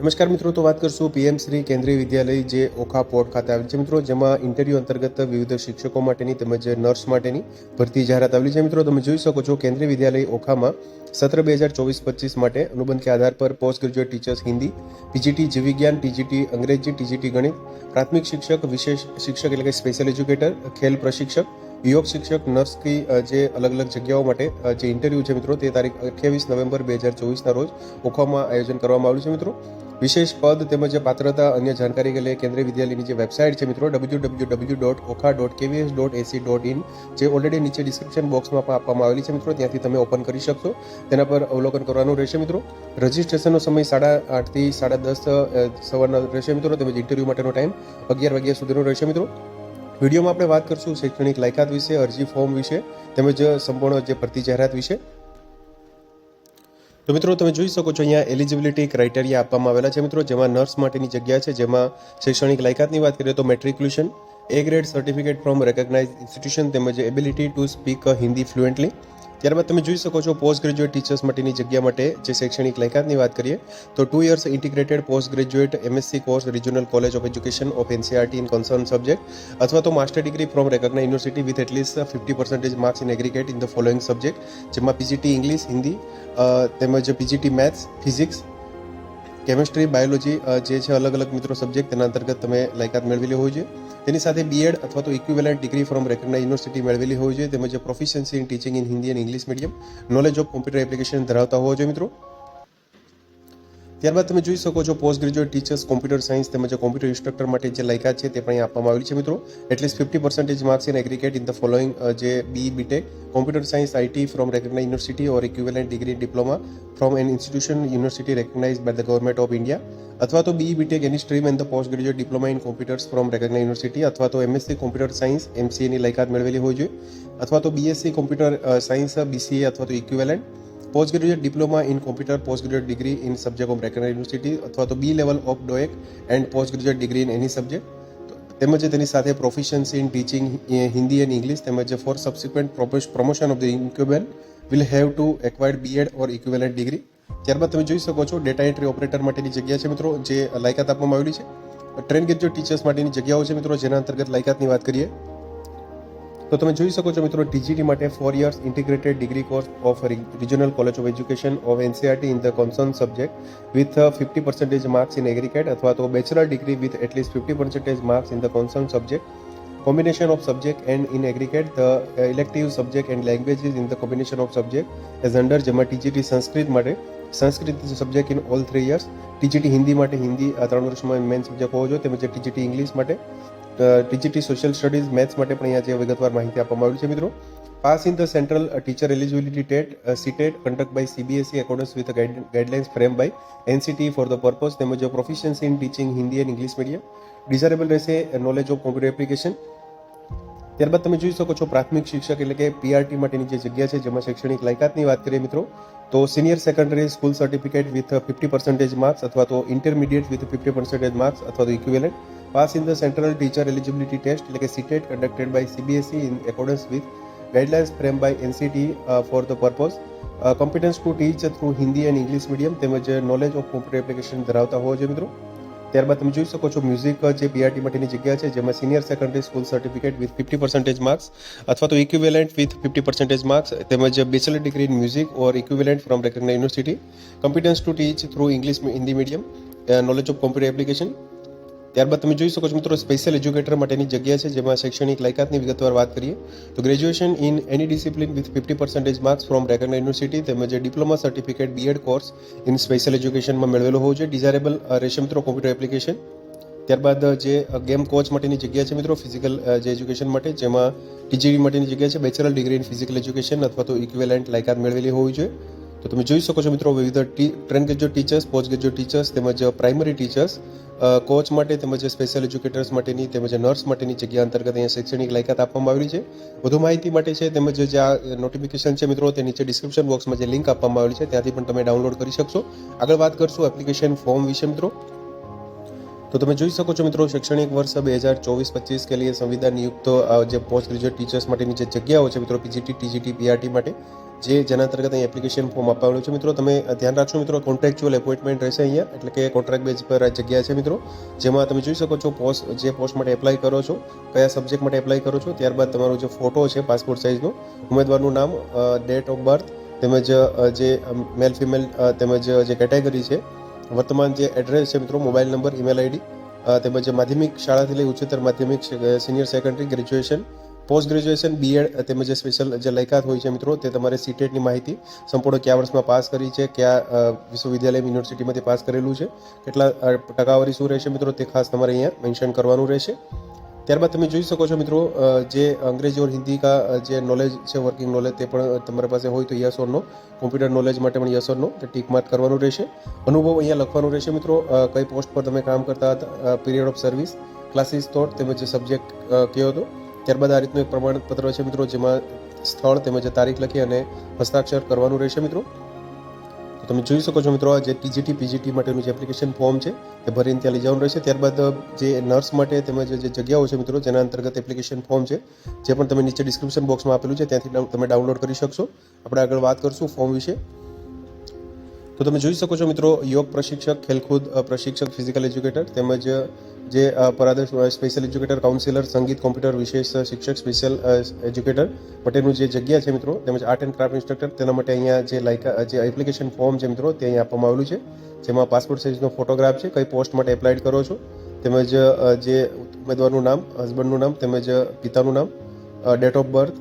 નમસ્કાર મિત્રો, તો વાત કરશું પીએમ શ્રી કેન્દ્રીય વિદ્યાલય જે ઓખા પોર્ટ ખાતે આવેલ છે. મિત્રો, જેમાં ઇન્ટરવ્યૂ અંતર્ગત વિવિધ શિક્ષકો માટેની તેમજ નર્સ માટેની ભરતી જાહેરાત આવેલી છે. મિત્રો, તમે જોઈ શકો છો, કેન્દ્રીય વિદ્યાલય ઓખામાં સત્ર બે હજાર ચોવીસ પચીસ માટે અનુબંધ કે આધાર પર post graduate teachers Hindi, PGT જીવવિજ્ઞાન ટીજીટી અંગ્રેજી ટીજીટી ગણિત, પ્રાથમિક શિક્ષક, વિશેષ શિક્ષક એટલે કે સ્પેશિયલ એજ્યુકેટર, ખેલ પ્રશિક્ષક યોગ શિક્ષક, નર્સ કી જે અલગ અલગ જગ્યાઓ માટે જે ઇન્ટરવ્યૂ છે મિત્રો, તે તારીખ અઠ્યાવીસ નવેમ્બર બે હજાર ચોવીસના રોજ ઓખામાં આયોજન કરવામાં આવ્યું છે મિત્રો. વિશેષ પદ તેમજ પાત્રતા અન્ય જાણકારી કે લે કેન્દ્રીય વિદ્યાલયની જે વેબસાઇટ છે મિત્રો W W W dot Okha dot KVS dot AC dot in જે ઓલરેડી નીચે ડિસ્ક્રિપ્શન બોક્સમાં પણ આપવામાં આવેલી છે મિત્રો. ત્યાંથી તમે ઓપન કરી શકશો. તેના પર અવલોકન કરવાનું રહેશે મિત્રો. રજિસ્ટ્રેશનનો સમય સાડા આઠથી સાડા દસ સવારના રહેશે મિત્રો. તેમજ ઇન્ટરવ્યૂ માટેનો ટાઈમ અગિયાર વાગ્યા સુધીનો રહેશે મિત્રો. વિડીયોમાં આપણે વાત કરશું શૈક્ષણિક લાયકાત વિશે, અરજી ફોર્મ વિશે, તેમજ સંપૂર્ણ જે ભરતી જાહેરાત વિશે. તો મિત્રો, તમે જોઈ શકો છો અહીંયા એલિજિબિલિટી ક્રાઇટેરિયા આપવામાં આવેલા છે મિત્રો. જેમાં નર્સ માટેની જગ્યા છે, જેમાં શૈક્ષણિક લાયકાતની વાત કરીએ તો matriculation A grade certificate from recognise institution તેમજ ability to speak Hindi fluently ત્યારબાદ તમે જોઈ શકો છો પોસ્ટ ગ્રેજ્યુએટ ટીચર્સ માટેની જગ્યા માટે જે શૈક્ષણિક લાયકાતની વાત કરીએ, તો two years integrated post graduate MSc course regional college of education of NCERT in concern subject અથવા તો master degree from recognise university with at least fifty percentage marks in aggregate in the following subject જેમાં PGT English Hindi તેમજ PGT maths physics chemistry biology જે છે અલગ અલગ મિત્રો subject તેના અંતર્ગત તમે લાયકાત મેળવેલી હોવી જોઈએ. તેની સાથે બીએડ અથવા તો equivalent degree from recognise university મેળવેલી હોવી જોઈએ. તેમજ proficiency in teaching in Hindi and English medium knowledge of computer application ધરાવતા હોવા જોઈએ મિત્રો. ત્યારબાદ તમે જોઈ શકો છો post graduate teachers computer science તેમજ કોમ્પ્યુટર ઇન્સ્ટ્રક્ટર માટે જે લાયકાત છે તે પણ અહીં આપવામાં આવેલી છે મિત્રો. At least fifty percentage marks in aggregate in the following જે B BTech computer science IT from recognise university or equivalent degree diploma from an institution university recognise by the government of India અથવા તો B BTech any stream and the post graduate diploma in computers from recognise university અથવા તો MSc computer science એમસીએની લાયકાત મેળવેલી હોવી જોઈએ. અથવા તો બીએસસી કોમ્પ્યુટર સાયન્સ બીસીએ અથવા તો equivalent post graduate diploma in computer post graduate degree in subject of recognise university અથવા તો B level of DOEACC and post graduate degree in any subject તેમજ તેની સાથે proficiency in teaching Hindi and English, તેમજ for subsequent promotion of the incumbent will have to acquired BEd or equivalent degree ત્યારબાદ તમે જોઈ શકો છો data entry operator માટેની જગ્યા છે મિત્રો, જે લાયકાત આપવામાં આવેલી છે. ટ્રેન ગેજ્યુએટ ટીચર્સ માટેની જગ્યાઓ છે મિત્રો, જેના અંતર્ગત લાયકાતની વાત કરીએ. તો તમે જોઈ શકો છો મિત્રો ટીજીટી માટે four years integrated degree course of regional college of education of NCERT in the concern subject with fifty percentage marks in aggregate અથવા તો bachelor degree with at least fifty percentage marks in the concern subject combination of subject and in aggregate the uh, elective subject and languages in the combination of subject as under જેમાં TGT Sanskrit માટે Sanskrit subject in all three years TGT Hindi માટે હિન્દી આ ત્રણ વર્ષમાં main subject હોવો જોઈએ. તેમજ TGT English માટે ટીજીટી સોશિયલ સ્ટડીઝ મેથ્સ માટે પણ અહીંયા જે વિગતવાર માહિતી આપવામાં આવી છે મિત્રો. Pass in the central teacher eligibility TET CTET conduct by CBSE accordance with guidelines frame by NCT for the purpose તેમજ proficiency in teaching Hindi and English medium desirable રહેશે નોલેજ ઓફ કોમ્પ્યુટર એપ્લિકેશન ત્યારબાદ તમે જોઈ શકો છો પ્રાથમિક શિક્ષક એટલે કે પીઆરટી માટેની જે જગ્યા છે, જેમાં શૈક્ષણિક લાયકાતની વાત કરીએ મિત્રો, તો senior secondary school certificate with fifty percentage marks અથવા તો intermediate with fifty percentage marks અથવા તો equivalent pass in the central teacher eligibility test, એટલે કે CTET conducted by CBSE in accordance with guidelines frame by NCT for the purpose competence to teach through Hindi and English medium તેમજ knowledge of computer application ધરાવતા હોવા જોઈએ મિત્રો. ત્યારબાદ તમે જોઈ શકો છો મ્યુઝિક જે બીઆરટી માટેની જગ્યા છે, જેમાં senior secondary school certificate with fifty percentage marks અથવા તો equivalent with fifty percentage marks તેમજ bachelor degree in music or equivalent from recognise university competence to teach through English Hindi medium knowledge of computer application ત્યારબાદ તમે જોઈ શકો છો મિત્રો special educator માટેની જગ્યા છે, જેમાં શૈક્ષણિક લાયકાતની વિગતવાર વાત કરીએ. તો graduation in any discipline with fifty percentage marks from recognise university તેમજ diploma certificate BEd course in special એજ્યુકેશનમાં મેળવેલો હોવો જોઈએ. ડિઝાયરેબલ રહેશે મિત્રો કોમ્પ્યુટર એપ્લિકેશન ત્યારબાદ જે ગેમ કોચ માટેની જગ્યા છે મિત્રો ફિઝિકલ જે એજ્યુકેશન માટે, જેમાં ટીજીવી માટેની જગ્યા છે bachelor degree in physical education અથવા તો ઇક્વેલેન્ટ લાયકાત મેળવેલી હોવી જોઈએ. તો તમે જોઈ શકો છો મિત્રો વિવિધ trained graduate teachers post graduate teachers તેમજ પ્રાઇમરી ટીચર્સ કોચ માટે તેમજ સ્પેશિયલ એજ્યુકેટર્સ માટેની તેમજ નર્સ માટેની જગ્યા અંતર્ગત અહીંયા શૈક્ષણિક લાયકાત આપવામાં આવેલી છે. વધુ માહિતી માટે છે તેમજ જે આ નોટિફિકેશન છે મિત્રો તે નીચે ડિસ્ક્રિપ્શન બોક્સમાં જે લિંક આપવામાં આવેલી છે ત્યાંથી પણ તમે ડાઉનલોડ કરી શકશો. આગળ વાત કરશું એપ્લિકેશન ફોર્મ વિશે મિત્રો. તો તમે જોઈ શકો છો મિત્રો શૈક્ષણિક વર્ષ બે હજાર ચોવીસ પચીસ કે લીએ સંવિધાન નિયુક્ત જે પોસ્ટ ગ્રેજ્યુએટ ટીચર્સ માટેની જે જગ્યાઓ છે મિત્રો પીજીટી ટીજીટી પીઆરટી માટે. જે જેના અંતર્ગત અહીં એપ્લિકેશન ફોર્મ આપવાનું છે, મિત્રો. તમે ધ્યાન રાખશો, મિત્રો કોન્ટ્રાક્ચ્યુઅલ એપોઇન્ટમેન્ટ રહેશે અહીંયા. એટલે કે કોન્ટ્રાક્ટ બેઝ પર જગ્યા છે, મિત્રો. જેમાં તમે જોઈ શકો છો પોસ્ટ જે પોસ્ટ માટે એપ્લાય કરો છો, કયા સબ્જેક્ટ માટે એપ્લાય કરો છો, ત્યારબાદ તમારો જે ફોટો છે પાસપોર્ટ સાઇઝનો ઉમેદવારનું નામ ડેટ ઓફ બર્થ તેમજ જે મેલ ફિમેલ તેમજ જે કેટેગરી છે, વર્તમાન જે એડ્રેસ છે, મિત્રો મોબાઈલ નંબર ઈમેલ આઈડી તેમજ માધ્યમિક શાળાથી લઈ ઉચ્ચતર માધ્યમિક senior secondary graduation post graduation BEd તેમજ સ્પેશિયલ જે લાયકાત હોય છે મિત્રો, તે તમારે સીટેટની માહિતી સંપૂર્ણ કયા વર્ષમાં પાસ કરી છે, કયા વિશ્વવિદ્યાલય યુનિવર્સિટીમાંથી પાસ કરેલું છે, કેટલા ટકાવારી શું રહેશે મિત્રો, તે ખાસ તમારે અહીંયા મેન્શન કરવાનું રહેશે. ત્યારબાદ તમે જોઈ શકો છો મિત્રો જે અંગ્રેજી ઓર હિન્દી કા જે નોલેજ છે વર્કિંગ નોલેજ તે પણ તમારી પાસે હોય તો yes or no computer knowledge માટે પણ યસ ઓર નો તે ટીક માર્ક કરવાનું રહેશે. અનુભવ અહીંયા લખવાનું રહેશે મિત્રો કઈ પોસ્ટ પર તમે કામ કરતા હતા period of service classes thought તેમજ સબ્જેક્ટ કયો હતો ત્યારબાદ આ રીતનું એક પ્રમાણપત્ર છે મિત્રો, જેમાં સ્થળ તેમજ તારીખ લખી અને હસ્તાક્ષર કરવાનું રહેશે મિત્રો. તો તમે જોઈ શકો છો મિત્રો જે ટીજીટી પીજીટી માટેનું જે એપ્લિકેશન ફોર્મ છે તે ભરીને ત્યાં લઈ જવાનું રહેશે. ત્યારબાદ જે નર્સ માટે તેમજ જે જગ્યાઓ છે મિત્રો, જેના અંતર્ગત એપ્લિકેશન ફોર્મ છે, જે પણ તમે નીચે ડિસ્ક્રિપ્શન બોક્સમાં આપેલું છે, ત્યાંથી તમે ડાઉનલોડ કરી શકશો. આપણે આગળ વાત કરશું ફોર્મ વિશે. તો તમે જોઈ શકો છો મિત્રો, યોગ પ્રશિક્ષક, ખેલકૂદ પ્રશિક્ષક ફિઝિકલ એજ્યુકેટર તેમજ જે પરાદેશ સ્પેશિયલ એજ્યુકેટર કાઉન્સિલર સંગીત કોમ્પ્યુટર વિશેષ શિક્ષક સ્પેશિયલ એજ્યુકેટર માટેનું જે જગ્યા છે મિત્રો, તેમજ આર્ટ એન્ડ ક્રાફ્ટ ઇન્સ્ટ્રક્ટર તેના માટે અહીંયા જે લાયકા જે એપ્લિકેશન ફોર્મ છે મિત્રો, તે અહીંયા આપવામાં આવેલું છે. જેમાં પાસપોર્ટ સાઇઝનો ફોટોગ્રાફ છે, કઈ પોસ્ટ માટે એપ્લાઇડ કરો છો, તેમજ જે ઉમેદવારનું નામ હસબન્ડનું નામ, તેમજ પિતાનું નામ ડેટ ઓફ બર્થ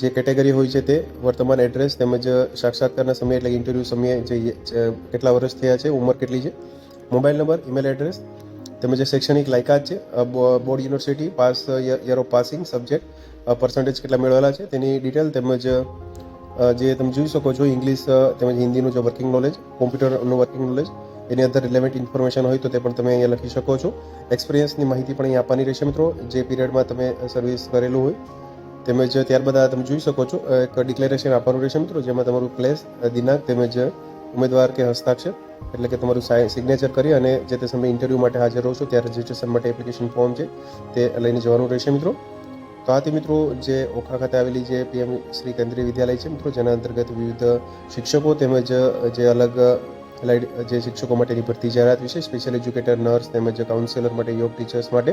જે કેટેગરી હોય છે તે વર્તમાન એડ્રેસ તેમજ સાક્ષાત્કારના સમયે એટલે ઇન્ટરવ્યૂ સમયે જે કેટલા વર્ષ થયા છે, ઉંમર કેટલી છે, મોબાઈલ નંબર ઈમેલ એડ્રેસ તેમજ શૈક્ષણિક લાયકાત છે board university pass year of passing subject percentage કેટલા મેળવેલા છે, તેની ડિટેલ તેમજ જે તમે જોઈ શકો છો ઇંગ્લિશ તેમજ હિન્દીનું જે વર્કિંગ નોલેજ કોમ્પ્યુટરનું વર્કિંગ નોલેજ એની અંદર રિલેવન્ટ ઇન્ફોર્મેશન હોય તો તે પણ તમે અહીંયા લખી શકો છો. એક્સપિરિયન્સની માહિતી પણ અહીંયા આપવાની રહેશે મિત્રો, જે પીરિયડમાં તમે સર્વિસ કરેલું હોય. તેમજ ત્યારબાદ આ તમે જોઈ શકો છો એક ડિક્લેરેશન આપવાનું રહેશે મિત્રો, જેમાં તમારું પ્લેસ દિનાંક તેમજ ઉમેદવાર કે હસ્તાક્ષર, એટલે કે તમારું સિગ્નેચર કરી અને જે તે સમયે ઇન્ટરવ્યૂ માટે હાજર રહો છો, ત્યારે રજિસ્ટ્રેશન માટે એપ્લિકેશન ફોર્મ છે, તે લઈને જવાનું રહેશે મિત્રો. તો આથી મિત્રો, જે ઓખા ખાતે આવેલી જે પીએમ શ્રી કેન્દ્રીય વિદ્યાલય છે મિત્રો, જેના અંતર્ગત વિવિધ શિક્ષકો તેમજ જે અલગ જે શિક્ષકો માટેની ભરતી જાહેરાત વિશે સ્પેશિયલ એજ્યુકેટર નર્સ તેમજ કાઉન્સિલર માટે, યોગ ટીચર્સ માટે